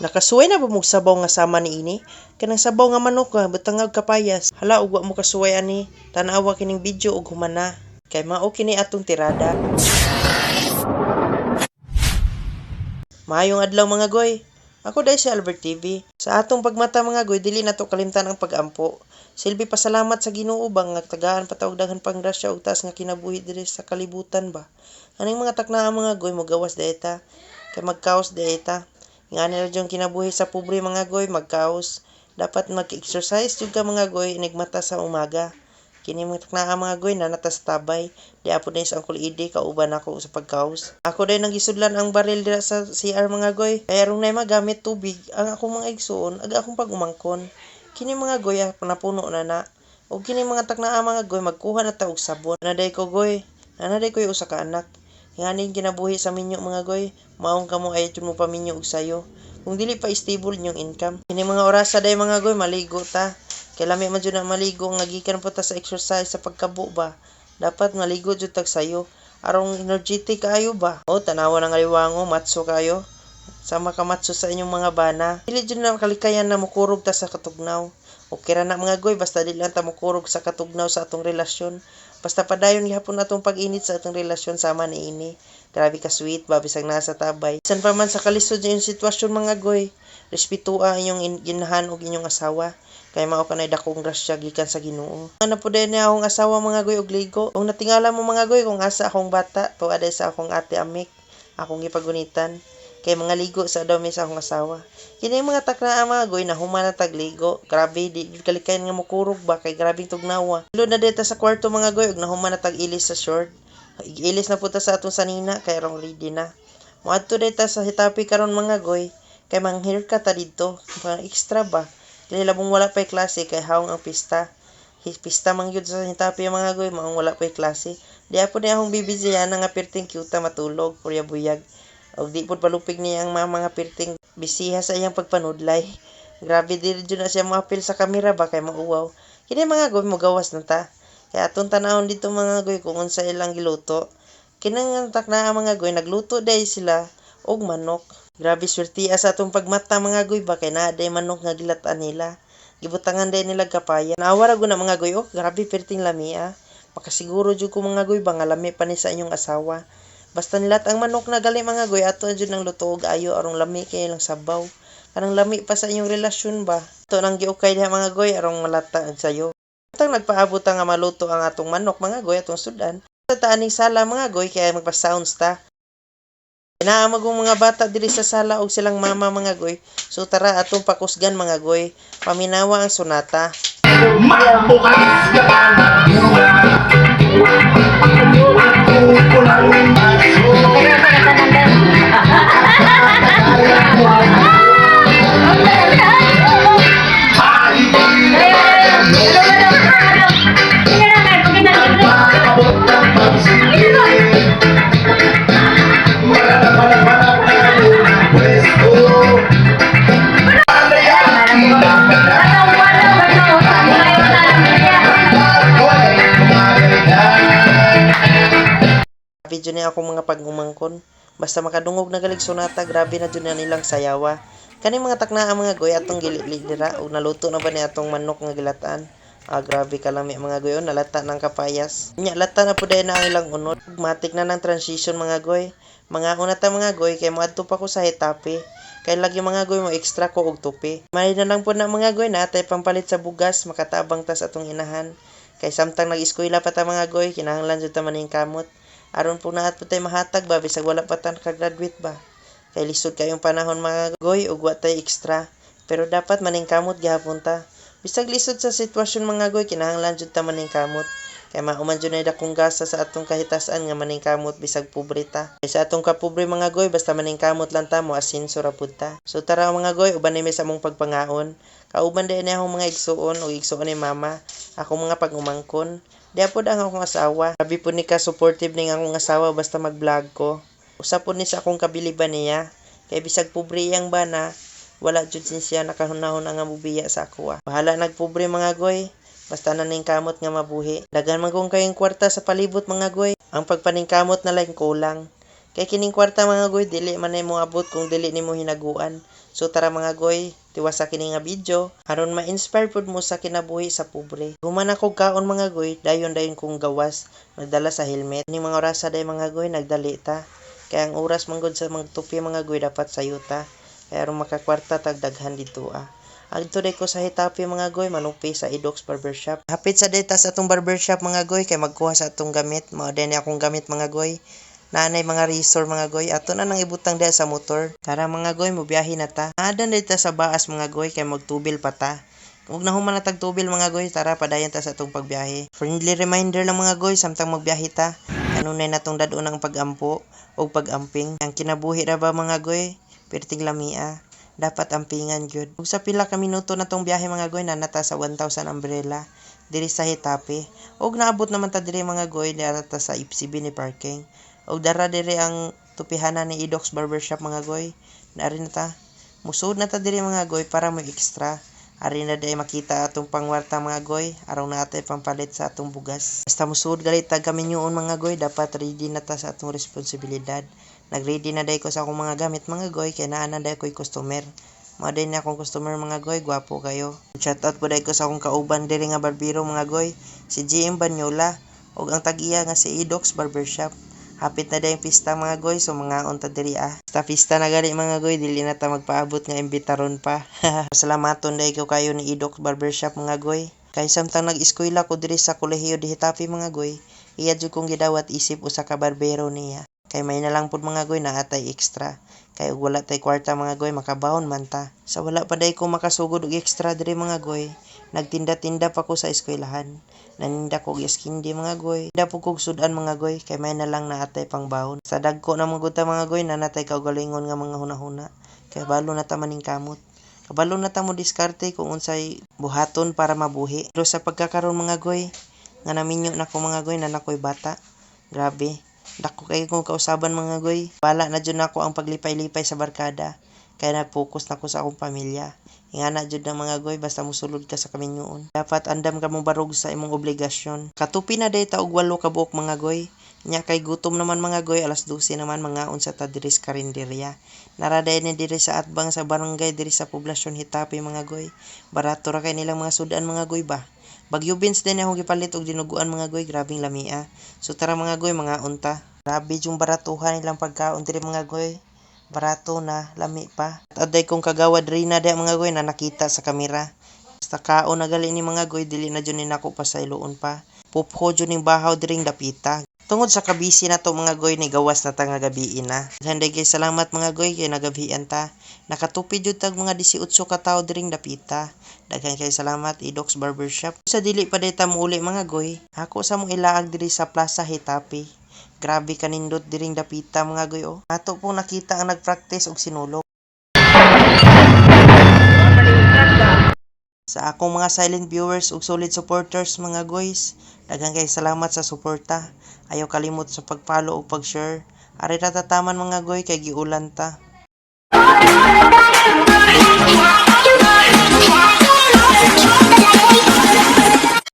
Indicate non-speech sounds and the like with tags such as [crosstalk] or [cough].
Nakasuway na ba mo sabaw nga sama ni ini? Kanang sabaw nga manok nga butangag kapayas. Hala ug wa mo kasuway ani. Tanawa kining video ug humana. Kay mao kini atong tirada. Maayong adlaw mga goy. Ako dahil si Albert TV. Sa atong pagmata mga goy, dili na to kalimtan ang pag-ampo. Silbi pasalamat sa Ginoo bang nga tagaan patawag daghan pang grasya ug taas nga kinabuhi diri sa kalibutan ba. Aning mga taknaa mga goy mo gawas dayta kay magkaos dayta. Nga nila diyong kinabuhi sa pobre mga goy magkaos. Dapat mag-exercise jud ka mga goy inigmata sa umaga. Kini mga taknaa mga goy na natas tabay. Di apo na sa angkol idi kauban ako sa pagkaos. Ako din nang gisudlan ang baril dira sa CR mga goy. Kaya rong na magamit tubig ang akong mga igsuon aga akong pagumangkon. Kini mga goy ah, napuno na na. O kini mga taknaa mga goy magkuha na ta og sabon. Naday ko goy. Nanaday ko yung usa ka anak. Nganing kinabuhi sa minyo mga goy. Maong kamo ay mo paminyo og sayo. Kung dili pa stable yung income. Kini mga orasa day mga goy maligo ta. Kay lami man jud na maligo nga gikan po ta sa exercise sa pagkabo ba. Dapat maligo jud tag sayo. Arong energetic kayo ba? O tanawa ng aliwango, matso kayo. Sama ka matso sa inyong mga bana. Dili jud na kalikayan na mukurog ta sa katugnaw. Okay ra na mga goy, basta di lang ta mukurog sa katugnaw sa atong relasyon. Basta padayon gihapon atong pag-init sa atong relasyon sama ni ini. Grabe ka sweet, ba bisag nasa tabay. San pa man sa kalisod yung sitwasyon mga goy, respetua inyong in- ginahan og inyong asawa. Kay mao kanay dakong grasya gikan sa Ginoo. Ano po din niya akong asawa mga goy og ligo. Kung natingala mo mga goy kung asa akong bata, tuwa sa akong ate Amik, akong gipagunitan. Kay mga ligo sa dami sa akong asawa. Kini mga takna mga goy na humana tag ligo. Grabe di kalikayan nga mukurog ba kay grabing tugnawa. Lo na deta sa kwarto mga goy ug nahumana tag ilis sa short. Ilis na puta sa atong sanina kay rong ready na. Moadto deta sa hitapi karon mga goy kay mang haircut ta didto. Mga extra ba? Dili labong wala pa'y klase kay haong ang pista. Pista man gyud sa hitapi mga goy maong wala pa'y klase. Di apo ni akong bibisya nga pirting cute matulog purya buyag. Og di pud palupig niya ang mga mga pirting bisiha sa iyang pagpanudlay. Grabe dili jud na siya maapil sa kamera ba kay mauwaw. Kini mga goy mo gawas na ta. Kaya atong tanahon dito mga goy kung unsa ilang giluto. Kinang takna mga goy nagluto day sila og manok. Grabe swerte sa atong pagmata mga goy ba kay naa day manok nga gilatan nila. Gibutangan day nila kapaya. Naawara na mga goy oh grabe perting lami ah. Makasiguro jud ko mga goy ba nga lami pa ni sa inyong asawa. Basta nilat ang manok na gali mga goy ato jud nang luto og ayo arong lami kay lang sabaw. Kanang lami pa sa inyong relasyon ba. Ito nang giukay diha mga goy arong malata sayo. Tang nagpaabot nga maluto ang atong manok mga goy atong sudan. Sa taaning sala mga goy kaya magpa-sounds ta. Inaamag ang mga bata diri sa sala og silang mama mga goy. So tara atong pakusgan mga goy. Paminawa ang sonata. Video niya ako mga pagumangkon. Basta makadungog na galig sonata, grabe na dyan na nilang sayawa. Kani mga taknaa mga goy atong gililig dira ug naluto na ba ni atong manok nga gilataan. Ah, grabe ka lang mga goy, oh, nalata ng kapayas. Nya lata na pud na ang ilang unod. Matik na ng transition mga goy. Mga una ta mga goy kay moadto pa ko sa hitapi. Kay lagi mga goy mo extra ko og tupi. May na lang po na mga goy na tay pampalit sa bugas makatabang tas atong inahan. Kay samtang nag-eskwela pa ta mga goy, kinahanglan jud ta maning kamot. Aron po naat po tayo mahatag ba, bisag wala pa tan ka-graduate ba. Kay lisod kayong panahon mga goy, ug wa tay extra. Pero dapat maning kamot gihapon ta. Bisag lisod sa sitwasyon mga goy, kinahanglan jud ta maning kamot. Kay mauman jud na dakong gasa sa atong kahitasan nga maning kamot bisag pobre ta. Kay sa atong kapobre mga goy, basta maning kamot lang ta mo asinso ra pud ta. So tara mga goy, uban ni sa among pagpangaon. Kauban din ni akong mga igsuon o igsuon ni mama. Akong mga pagumangkon. Di pod ang akong asawa. Sabi po ni ka supportive ning akong asawa basta mag-vlog ko. Usa po ni sa akong kabiliban niya. Kay bisag pobre iyang bana, wala jud siya nakahunahon nga mubiya sa ako. ah. Bahala nagpobre mga goy. Basta na ning kamot nga mabuhi. Dagan man kung kayong kwarta sa palibot mga goy. Ang pagpaningkamot na lang kulang. Kay kining kwarta mga goy dili man mo abot kung dili nimo hinaguan. So tara mga goy, tiwas sa kini nga video aron ma-inspire pud mo sa kinabuhi sa pobre. Human ako kaon mga goy, dayon dayon kong gawas, nagdala sa helmet. Ni mga orasa day mga goy nagdali ta. Kaya ang oras manggod sa magtupi mga goy dapat sayuta. Kaya aron makakwarta tagdaghan dito ah. Day ko sa hitapi mga goy manupi sa Idox Barbershop. Hapit sa data sa atong barbershop mga goy kay magkuha sa atong gamit. Mao din akong gamit mga goy. Nanay mga resort mga goy, ato na nang ibutang dahil sa motor. Tara mga goy, mobiyahe na ta. Adan dito sa baas mga goy, kay magtubil pa ta. Huwag na human na tagtubil mga goy, tara padayan ta sa atong pagbiyahe. Friendly reminder lang mga goy, samtang magbiyahe ta. Kanunay natong dado ng pagampo o pagamping. Ang kinabuhi ra ba mga goy, perting lamia. Dapat ampingan jud. Ug sa pila ka minuto na tong biyahe mga goy, nanata sa 1,000 umbrella diri sa Hitape. Og naabot naman ta diri mga goy, narata sa Ipsibi ni parking. Og dara diri ang tupihanan ni Idox Barbershop mga goy. Naari na ta. Musud na ta diri mga goy para mo extra. Ari na day makita atong pangwarta mga goy, araw na atay pampalit sa atong bugas. Basta musud galit tag kami nyuon mga goy, dapat ready na ta sa atong responsibilidad. Nag-ready na day ko sa akong mga gamit mga goy, kaya naa na day ko'y customer. Mga day na akong customer mga goy, gwapo kayo. Shoutout po day ko sa akong kauban diri nga barbero mga goy, si GM Banyola, ug ang tag-iya nga si Idox Barbershop. Hapit na dayong pista mga goy, so mga unta diri ah. Basta pista na gali mga goy, dili na ta magpaabot nga imbitaron pa. [laughs] Pasalamaton day ko kayo ni Idox Barbershop mga goy. Kay samtang nag-eskwela ko diri sa kolehiyo di Hitapi mga goy, iya jud kong gidawat isip usa ka barbero niya. Kay may na lang pud mga goy na atay extra. Kay wala tay kwarta mga goy makabahon man ta. Sa wala pa day ko makasugod og extra diri mga goy, nagtinda-tinda pa ko sa eskwelahan. Naninda ko og iskindi mga goy. Tinda po kog sudan mga goy kay may na lang na atay pang bahon. Sa dagko na mga mga goy nanatay kaugalingon nga mga hunahuna. Kay balo na ta maning kamot. Kabalo na ta mo diskarte kung unsay buhaton para mabuhi. Pero sa pagkakaroon mga goy, nga naminyo na ko mga goy na nakoy bata. Grabe. Dako kay kong kausaban mga goy. Bala na jud nako ang paglipay-lipay sa barkada. Kaya na-focus na ko sa akong pamilya. Ingana jud ng mga goy basta musulod ka sa kaminyoon. Dapat andam ka mo barog sa imong obligasyon. Katupi na day og walo ka buok mga goy. Nya kay gutom naman mga goy alas 12 naman mga unsa ta diri sa karinderya. Naraday ni diri sa atbang sa barangay diri sa poblasyon Hitapi mga goy. Barato ra kay nilang mga sudan mga goy ba. Bagyo beans din akong gipalit og dinuguan mga goy, grabing lamia. So tara mga goy, mga unta. Grabe yung baratuhan nilang pagkaon diri mga goy. Barato na, lami pa. At aday kong kagawad rin na di mga goy na nakita sa kamera. Basta kaon na gali ni mga goy, dili na dyan ni nako pa sa iluon pa. Pupho dyan ning bahaw diring dapita. Tungod sa kabisi na to mga goy ni gawas na ta nga gabiin na. Handay kay salamat mga goy kay nagabian ta. Nakatupi jud tag mga 18 ka tawo diring dapita. Daghan kay salamat Idox Barbershop. Sa dili pa dayta mo uli mga goy. Ako sa mong ilaag diri sa Plaza Hitapi. Grabe kanindot diring dapita mga goy oh. Ato pong nakita ang nagpractice og sinulog. Sa akong mga silent viewers ug solid supporters mga guys, daghang kay salamat sa suporta. Ayaw kalimot sa pag-follow ug pag-share. Ari ra tataman mga goy kay giulan ta.